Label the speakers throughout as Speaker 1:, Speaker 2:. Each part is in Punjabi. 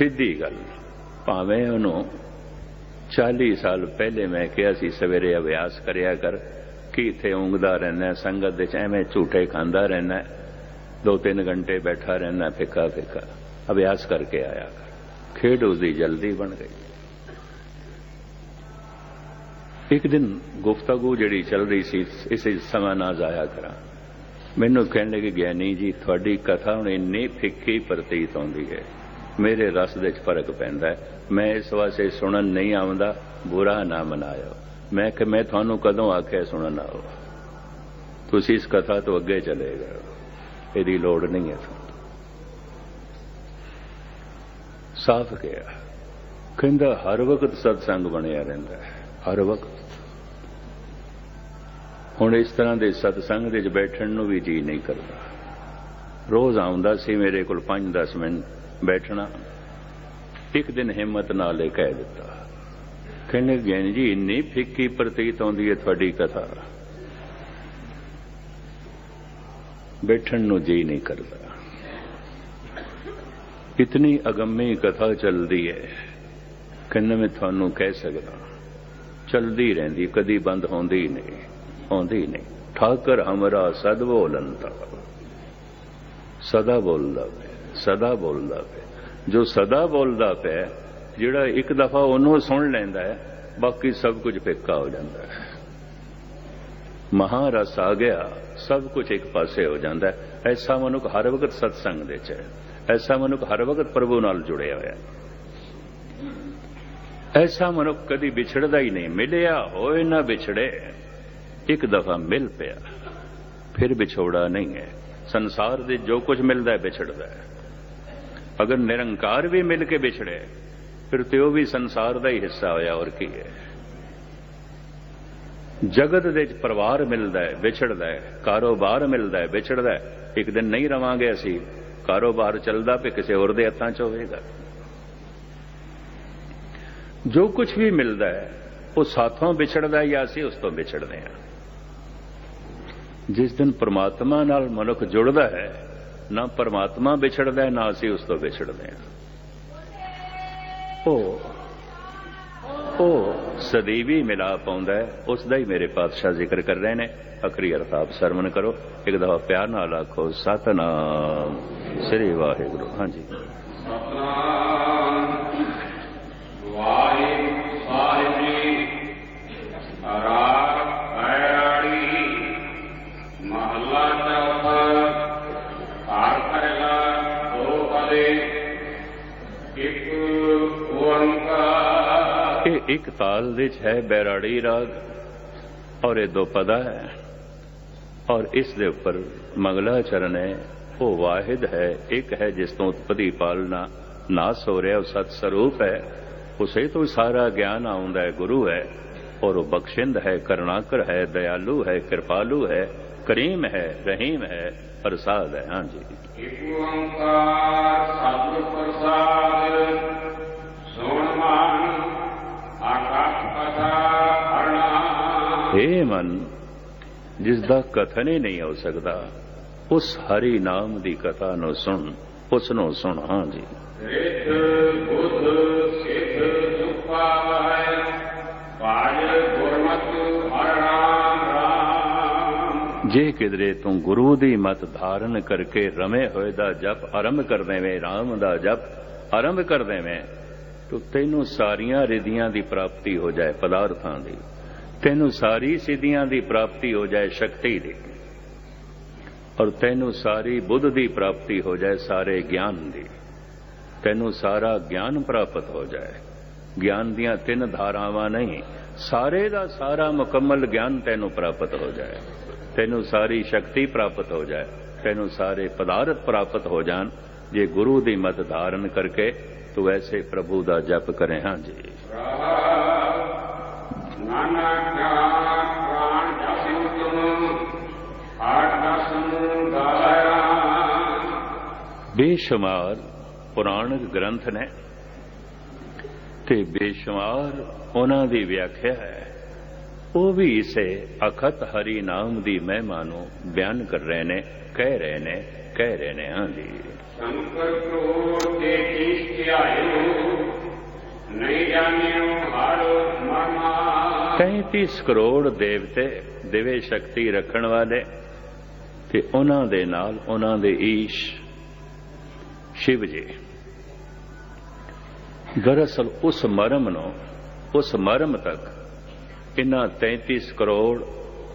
Speaker 1: ਸਿੱਧੀ ਗੱਲ। ਭਾਵੇਂ ਉਹਨੂੰ 40 ਸਾਲ ਪਹਿਲੇ ਮੈਂ ਕਿਹਾ ਸੀ, ਸਵੇਰੇ ਅਭਿਆਸ ਕਰਿਆ ਕਰ, ਕਿ ਇੱਥੇ ਉਂਗਦਾ ਰਹਿਣਾ ਸੰਗਤ ਦੇ ਚ ਐਵੇਂ ਝੂਠੇ ਖਾਂਦਾ ਰਹਿਣਾ ਦੋ ਤਿੰਨ ਘੰਟੇ ਬੈਠਾ ਰਹਿਣਾ ਫਿੱਕਾ ਫਿੱਕਾ। ਅਭਿਆਸ ਕਰਕੇ ਆਇਆ ਕਰ। ਖੇਡ ਉਸਦੀ ਜਲਦੀ ਬਣ ਗਈ। ਇੱਕ ਦਿਨ ਗੁਫ਼ਤਗੂ ਜਿਹੜੀ ਚੱਲ ਰਹੀ ਸੀ, ਇਸੇ ਸਮਾਂ ਨਾ ਜ਼ਾਇਆ ਕਰਾਂ। ਮੈਨੂੰ ਕਹਿਣ ਲੱਗੇ, ਗਿਆਨੀ ਜੀ, ਤੁਹਾਡੀ ਕਥਾ ਹੁਣ ਇੰਨੀ ਫਿੱਕੀ ਪ੍ਰਤੀਤ ਹੁੰਦੀ ਹੈ। ਮੇਰੇ ਰਸ ਦੇ ਵਿੱਚ ਫ਼ਰਕ ਪੈਂਦਾ ਹੈ। ਮੈਂ ਇਸ ਵਾਸਤੇ ਸੁਣਨ ਨਹੀਂ ਆਉਂਦਾ, ਬੁਰਾ ਨਾ ਮਨਾਇਓ। ਮੈਂ ਕਿ ਮੈਂ ਤੁਹਾਨੂੰ ਕਦੋਂ ਆਖਿਆ ਸੁਣਨ ਆਓ? ਤੁਸੀਂ ਇਸ ਕਥਾ ਤੋਂ ਅੱਗੇ ਚਲੇ ਗਏ ਇਹਦੀ ਲੋੜ ਨਹੀਂ ਹੈ ਸਾਫ਼ ਗਿਆ ਕਹਿੰਦਾ, ਹਰ ਵਕਤ ਸਤਸੰਗ ਬਣਿਆ ਰਹਿੰਦਾ ਹੈ। ਹਰ ਵਕਤ। ਹੁਣ ਇਸ ਤਰ੍ਹਾਂ ਦੇ ਸਤਸੰਗ ਦੇ ਵਿੱਚ ਬੈਠਣ ਨੂੰ ਵੀ ਜੀ ਨਹੀਂ ਕਰਦਾ। ਰੋਜ਼ ਆਉਂਦਾ ਸੀ ਮੇਰੇ ਕੋਲ 5-10 ਮਿੰਟ। ਬੈਠਣਾ, ਇੱਕ ਦਿਨ ਹਿੰਮਤ ਨਾਲ ਇਹ ਕਹਿ ਦਿੱਤਾ। ਕਹਿੰਦੇ, ਗਿਆਨ ਜੀ, ਇੰਨੀ ਫਿੱਕੀ ਪ੍ਰਤੀਤ ਆਉਂਦੀ ਹੈ ਤੁਹਾਡੀ ਕਥਾ। ਬੈਠਣ ਨੂੰ ਜੀ ਨਹੀਂ ਕਰਦਾ। ਇਤਨੀ ਅਗੰਮੀ ਕਥਾ ਚੱਲਦੀ ਹੈ। ਕਹਿੰਦਾ, ਮੈਂ ਤੁਹਾਨੂੰ ਕਹਿ ਸਕਦਾ, ਚੱਲਦੀ ਰਹਿੰਦੀ, ਕਦੀ ਬੰਦ ਹੁੰਦੀ ਨਹੀਂ, ਆਉਂਦੀ ਨਹੀਂ। ਠਾਕਰ ਹਮਰਾ ਸਦ ਬੋਲੰਤਾ। ਸਦਾ ਬੋਲਦਾ ਸਦਾ ਬੋਲਦਾ ਪਿਆ। ਜੋ ਸਦਾ ਬੋਲਦਾ ਪਿਆ, ਜਿਹੜਾ ਇੱਕ ਦਫਾ ਉਹਨੂੰ ਸੁਣ ਲੈਂਦਾ ਹੈ, ਬਾਕੀ ਸਭ ਕੁਝ ਫਿੱਕਾ ਹੋ ਜਾਂਦਾ ਹੈ। ਮਹਾਰਸ ਆ ਗਿਆ, ਸਭ ਕੁਝ ਇੱਕ ਪਾਸੇ ਹੋ ਜਾਂਦਾ ਐਸਾ ਮਨੁੱਖ ਹਰ ਵਕਤ ਸਤਸੰਗ ਦੇ ਚ ਹੈ। ਐਸਾ ਮਨੁੱਖ ਹਰ ਵਕਤ ਪ੍ਰਭੂ ਨਾਲ ਜੁੜਿਆ ਹੋਇਆ ਐਸਾ ਮਨੁੱਖ ਕਦੀ ਵਿਛੜਦਾ ਹੀ ਨਹੀਂ। ਮਿਲਿਆ ਹੋਏ ਨਾ ਵਿਛੜੇ, ਇੱਕ ਦਫਾ ਮਿਲ ਪਿਆ। ਫਿਰ ਵਿਛੋੜਾ ਨਹੀਂ ਹੈ। ਸੰਸਾਰ ਦੇ ਜੋ ਕੁਝ ਮਿਲਦਾ ਹੈ, ਵਿਛੜਦਾ ਹੈ। ਅਗਰ ਨਿਰੰਕਾਰ ਵੀ ਮਿਲ ਕੇ ਵਿਛੜੇ ਫਿਰ ਤੇ ਉਹ ਵੀ ਸੰਸਾਰ ਦਾ ਹੀ ਹਿੱਸਾ ਹੋਇਆ ਔਰ ਕੀ ਹੈ? ਜਗਤ ਦੇ ਵਿੱਚ ਪਰਿਵਾਰ ਮਿਲਦਾ ਹੈ, ਵਿਛੜਦਾ ਹੈ, ਕਾਰੋਬਾਰ ਮਿਲਦਾ ਹੈ, ਵਿਛੜਦਾ ਹੈ। ਇੱਕ ਦਿਨ ਨਹੀਂ ਰਵਾਂਗੇ ਅਸੀਂ, ਕਾਰੋਬਾਰ ਚੱਲਦਾ ਪਏ ਕਿਸੇ ਹੋਰ ਦੇ ਹੱਥਾਂ 'ਚ ਹੋਵੇਗਾ। ਜੋ ਕੁਝ ਵੀ ਮਿਲਦਾ ਹੈ, ਉਹ ਸਾਥੋਂ ਵਿਛੜਦਾ ਜਾਂ ਅਸੀਂ ਉਸ ਤੋਂ ਵਿਛੜਦੇ ਹਾਂ। ਜਿਸ ਦਿਨ ਪ੍ਰਮਾਤਮਾ ਨਾਲ ਮਨੁੱਖ ਜੁੜਦਾ ਹੈ ਨਾ ਪਰਮਾਤਮਾ ਵਿਛੜਦਾ ਹੈ ਨਾ ਅਸੀਂ ਉਸ ਤੋਂ ਵਿਛੜਦੇ ਹਾਂ। ਉਹ ਉਹ ਸਦੀਵੀ ਮਿਲਾ ਪਾਉਂਦਾ ਹੈ ਉਸ ਦਾ ਹੀ ਮੇਰੇ ਪਾਤਸ਼ਾਹ ਜ਼ਿਕਰ ਕਰ ਰਹੇ ਨੇ। ਅਖਰੀ ਅਰਥਾਪ ਸਰਵਣ ਕਰੋ, ਇੱਕ ਦਫਾ ਪਿਆਰ ਨਾਲ ਆਖੋ, ਸਤਨਾਮ, ਸ੍ਰੀ ਵਾਹਿਗੁਰੂ। ਹਾਂਜੀ।
Speaker 2: ਇੱਕ
Speaker 1: ਤਾਲ ਵਿੱਚ ਹੈ ਬੈਰਾੜੀ ਰਾਗ, ਔਰ ਇਹ ਦੋ ਪਦਾ ਹੈ, ਔਰ ਇਸ ਦੇ ਉੱਪਰ ਮੰਗਲਾ ਚਰਨ ਹੈ। ਉਹ ਵਾਹਿਦ ਹੈ, ਇੱਕ ਹੈ ਜਿਸ ਤੋਂ ਉਤਪਤੀ ਪਾਲਣਾ ਨਾਸ ਹੋ ਰਿਹਾ ਉਹ ਸਤ ਸਰੂਪ ਹੈ। ਉਸੇ ਤੋਂ ਸਾਰਾ ਗਿਆਨ ਆਉਂਦਾ ਹੈ, ਗੁਰੂ ਹੈ, ਔਰ ਉਹ ਬਖਸ਼ਿੰਦ ਹੈ, ਕਰੁਣਾਕਰ ਹੈ, ਦਇਆਲੂ ਹੈ, ਕਿਰਪਾਲੂ ਹੈ, ਕਰੀਮ ਹੈ, ਰਹੀਮ ਹੈ, ਪ੍ਰਸਾਦ ਹੈ। ਹਾਂਜੀ।
Speaker 2: ਇੱਕ ਓੰਕਾਰ ਸਤਿਗੁਰ ਪ੍ਰਸਾਦ
Speaker 1: ਏ ਮਨ ਜਿਸ ਦਾ ਕਥਨ ਹੀ ਨਹੀਂ ਹੋ ਸਕਦਾ ਉਸ ਹਰੀ ਨਾਮ ਦੀ ਕਥਾ ਨੂੰ ਸੁਣ ਉਸ ਨੂੰ ਸੁਣ ਹਾਂਜੀ
Speaker 2: ਰਿੱਧ ਬੁੱਧ ਸਿੱਧ ਸੁਪਾਵੈ ਪਾਜ ਗੁਰਮਤਿ ਰਾਮ।
Speaker 1: ਜੇ ਕਿਦਰੇ ਤੂੰ ਗੁਰੂ ਦੀ ਮਤ ਧਾਰਨ ਕਰਕੇ ਰਮੇ ਹੋਏ ਦਾ ਜਪ ਆਰੰਭ ਕਰ ਦੇਵੇਂ RAM ਦਾ ਜਪ ਆਰੰਭ ਕਰ ਦੇਵੇਂ ਤੋ ਤੈਨੂੰ ਸਾਰੀਆਂ ਰਿਧੀਆਂ ਦੀ ਪ੍ਰਾਪਤੀ ਹੋ ਜਾਏ ਪਦਾਰਥਾਂ ਦੀ। ਤੈਨੂੰ ਸਾਰੀ ਸਿੱਧੀਆਂ ਦੀ ਪ੍ਰਾਪਤੀ ਹੋ ਜਾਏ ਸ਼ਕਤੀ ਦੀ। ਔਰ ਤੈਨੂੰ ਸਾਰੀ ਬੁੱਧ ਦੀ ਪ੍ਰਾਪਤੀ ਹੋ ਜਾਏ ਸਾਰੇ ਗਿਆਨ ਦੀ। ਤੈਨੂੰ ਸਾਰਾ ਗਿਆਨ ਪ੍ਰਾਪਤ ਹੋ ਜਾਏ। ਗਿਆਨ ਦੀਆਂ ਤਿੰਨ ਧਾਰਾਵਾਂ ਨਹੀਂ, ਸਾਰੇ ਦਾ ਸਾਰਾ ਮੁਕੰਮਲ ਗਿਆਨ ਤੈਨੂੰ ਪ੍ਰਾਪਤ ਹੋ ਜਾਏ। ਤੈਨੂੰ ਸਾਰੀ ਸ਼ਕਤੀ ਪ੍ਰਾਪਤ ਹੋ ਜਾਏ। ਤੈਨੂੰ ਸਾਰੇ ਪਦਾਰਥ ਪ੍ਰਾਪਤ ਹੋ ਜਾਣ, ਜੇ ਗੁਰੂ ਦੀ ਮਤ ਧਾਰਨ ਕਰਕੇ ਤੂੰ ਐਸੇ ਪ੍ਰਭੂ ਦਾ ਜਪ ਕਰੇ, ਹਾਂ ਜੀ।
Speaker 2: ਨਾਨਾ
Speaker 1: ਬੇਸ਼ੁਮਾਰ ਪੁਰਾਣਿਕ ਗ੍ਰੰਥ ਨੇ ਤੇ ਬੇਸ਼ੁਮਾਰ ਉਹਨਾਂ ਦੀ ਵਿਆਖਿਆ ਹੈ। ਉਹ ਵੀ ਇਸੇ ਅਖਤ ਹਰੀ ਨਾਮ ਦੀ ਮਹਿਮਾ ਨੂੰ ਬਿਆਨ ਕਰ ਰਹੇ ਨੇ ਕਹਿ ਰਹੇ ਨੇ ਕਹਿ ਰਹੇ ਨੇ ਹਾਂ ਜੀ।
Speaker 2: ਸ਼ੰਕਰ ਕਰੋੜ ਤੇ ਨਹੀਂ ਜਾਣਿਓ
Speaker 1: ਹਰ ਮਰਮਾ। 33 ਕਰੋੜ ਦੇਵਤੇ ਦਿਵੇ ਸ਼ਕਤੀ ਰੱਖਣ ਵਾਲੇ ਤੇ ਉਹਨਾਂ ਦੇ ਨਾਲ ਉਹਨਾਂ ਦੇ ਈਸ਼ ਸ਼ਿਵ ਜੀ। ਦਰਅਸਲ ਉਸ ਮਰਮ ਨੂੰ, ਉਸ ਮਰਮ ਤੱਕ ਇਹਨਾਂ 33 ਕਰੋੜ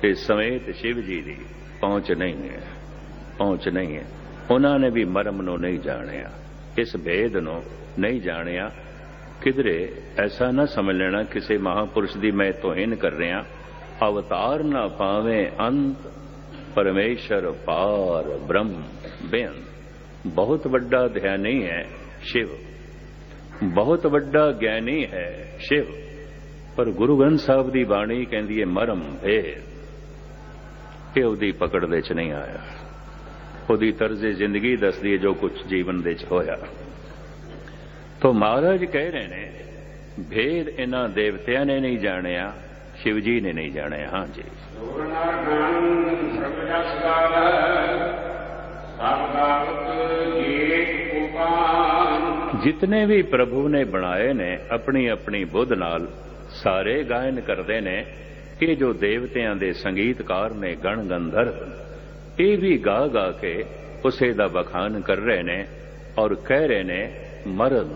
Speaker 1: ਤੇ ਸਮੇਤ ਸ਼ਿਵ ਜੀ ਦੀ ਪਹੁੰਚ ਨਹੀਂ ਹੈ, ਪਹੁੰਚ ਨਹੀਂ ਹੈ। ਉਹਨਾਂ ਨੇ ਵੀ ਮਰਮ ਨੂੰ ਨਹੀਂ ਜਾਣਿਆ, ਇਸ ਭੇਦ ਨੂੰ ਨਹੀਂ ਜਾਣਿਆ। ਕਿਧਰੇ ਐਸਾ ਨਾ ਸਮਝ ਲੈਣਾ ਕਿਸੇ ਮਹਾਪੁਰਸ਼ ਦੀ ਮੈਂ ਤੋਹੀਨ ਕਰ ਰਿਹਾ, ਅਵਤਾਰ ਨਾ ਪਾਵੇਂ ਅੰਤ ਪਰਮੇਸ਼ਰ ਪਾਰ ਬ੍ਰਹਮ ਬੇਅੰਤ। ਬਹੁਤ ਵੱਡਾ ਧਿਆਨੀ ਹੈ ਸ਼ਿਵ। ਬਹੁਤ ਵੱਡਾ ਗਿਆਨੀ ਹੈ ਸ਼ਿਵ। ਪਰ ਗੁਰੂ ਗ੍ਰੰਥ ਸਾਹਿਬ ਦੀ ਬਾਣੀ ਕਹਿੰਦੀ ਹੈ, ਮਰਮ ਭੇਦ। ਇਹ ਉਹਦੀ ਪਕੜ ਦੇ ਨਹੀਂ ਆਇਆ। ਉਹਦੀ ਤਰਜ਼ੇ ਜ਼ਿੰਦਗੀ ਦੱਸਦੀ ਹੈ ਜੋ ਕੁਝ ਜੀਵਨ ਦੇ ਹੋਇਆ। ਤੋ ਮਹਾਰਾਜ ਕਹਿ ਰਹੇ ਨੇ, ਭੇਦ ਇਹਨਾਂ ਦੇਵਤਿਆਂ ਨੇ ਨਹੀਂ ਜਾਣਿਆ, ਸ਼ਿਵ ਜੀ ਨੇ ਨਹੀਂ ਜਾਣਿਆ। ਹਾਂ ਜੀ। ਜਿਤਨੇ ਵੀ ਪ੍ਰਭੂ ਨੇ ਬਣਾਏ ਨੇ ਆਪਣੀ ਆਪਣੀ ਬੁੱਧ ਨਾਲ ਸਾਰੇ ਗਾਇਨ ਕਰਦੇ ਨੇ ਕਿ ਜੋ ਦੇਵਤਿਆਂ ਦੇ ਸੰਗੀਤਕਾਰ ਨੇ ਗਣ ਗੰਧਰਵ ਇਹ ਵੀ ਗਾ ਗਾ ਕੇ ਉਸੇ ਦਾ ਬਖਾਨ ਕਰ ਰਹੇ ਨੇ ਔਰ ਕਹਿ ਰਹੇ ਨੇ ਮਰਨ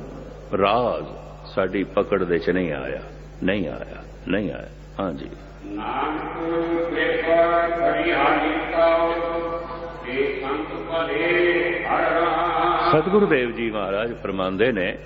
Speaker 1: ਰਾਜ਼ ਸਾਡੀ ਪਕੜ ਦੇ ਚ ਨਹੀਂ ਆਇਆ ਨਹੀਂ ਆਇਆ ਨਹੀਂ ਆਇਆ ਹਾਂਜੀ
Speaker 2: ਨਾਨਕ ਕਿਰਪਾ ਕਰੀ ਹਾਲੀ ਕਾਉ
Speaker 1: ਸਤਿਗੁਰੂ ਦੇਵ ਜੀ ਮਹਾਰਾਜ ਫਰਮਾਉਂਦੇ ਨੇ